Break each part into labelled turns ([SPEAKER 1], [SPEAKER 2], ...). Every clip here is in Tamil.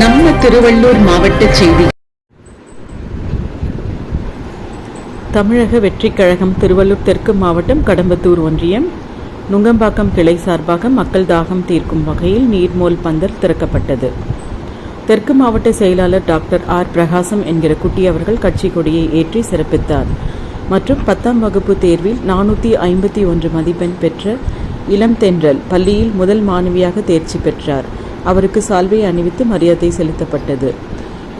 [SPEAKER 1] நம்ம திருவள்ளூர் மாவட்ட செய்தி.
[SPEAKER 2] தமிழக வெற்றிக் கழகம் திருவள்ளூர் தெற்கு மாவட்டம் கடம்பத்தூர் ஒன்றியம். நுங்கம்பாக்கம் கிளை சார்பாக மக்கள் தாகம் தீர்க்கும் வகையில் நீர்மோல் பந்தல் திறக்கப்பட்டது. தெற்கு மாவட்ட செயலாளர் டாக்டர் ஆர். பிரகாசம் என்கிற குட்டி அவர்கள் கட்சி கொடியை ஏற்றி சிறப்பித்தார். மற்றும் பத்தாம் வகுப்பு தேர்வில் நானூற்றி ஐம்பத்தி ஒன்று மதிப்பெண் பெற்ற இளம் தென்றல் பள்ளியில் முதல் மாணவியாக தேர்ச்சி பெற்றார். அவருக்கு சால்வை அணிவித்து மரியாதை செலுத்தப்பட்டது.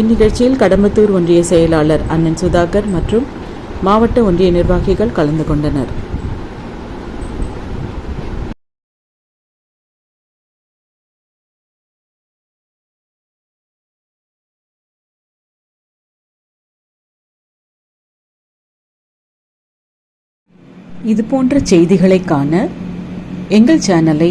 [SPEAKER 2] இந்நிகழ்ச்சியில் கடம்பத்தூர் ஒன்றிய செயலாளர் அண்ணன் சுதாகர் மற்றும் மாவட்ட ஒன்றிய நிர்வாகிகள் கலந்து கொண்டனர். இது போன்ற செய்திகளை காண எங்கள் சேனலை